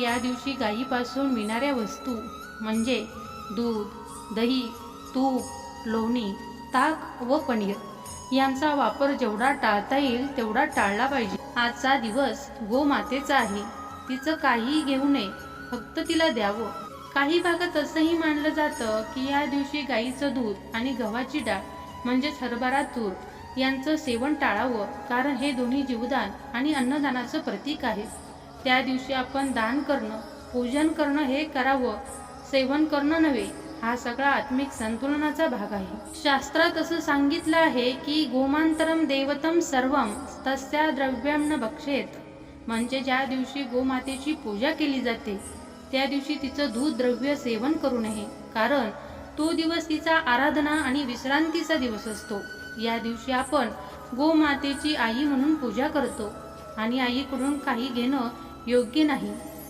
या दिवशी गायीपासून मिळणाऱ्या वस्तू म्हणजे दूध दही तूप लोणी ताक व पनीर यांचा वापर जेवढा टाळता येईल तेवढा टाळला पाहिजे. आजचा दिवस गोमातेचा आहे. तिचं काहीही घेऊ नये फक्त तिला द्यावं. काही भागात असंही मानलं जातं की या दिवशी गाईचं दूध आणि गव्हाची डाळ म्हणजेच हरभरा तूर यांचं सेवन टाळावं कारण हे दोन्ही जीवदान आणि अन्नदानाचं प्रतीक आहे. त्या दिवशी आपण दान करणं पूजन करणं हे करावं सेवन करणं नव्हे हा सगळा आत्मिक संतुलनाचा भाग आहे. शास्त्रात असं सांगितलं आहे की गोमांतरम देवतम सर्वम तस्या द्रव्यम न भक्षेत. म्हणजे ज्या दिवशी गोमातेची पूजा केली जाते त्या दिवशी तिचं दूध द्रव्य सेवन करू नये. कारण तो दिवस तिचा आराधना आणि विश्रांतीचा दिवस असतो. या दिवशी आपण गोमातेची आई म्हणून पूजा करतो. आणि आईकडून काही घेणं योग्य नाही.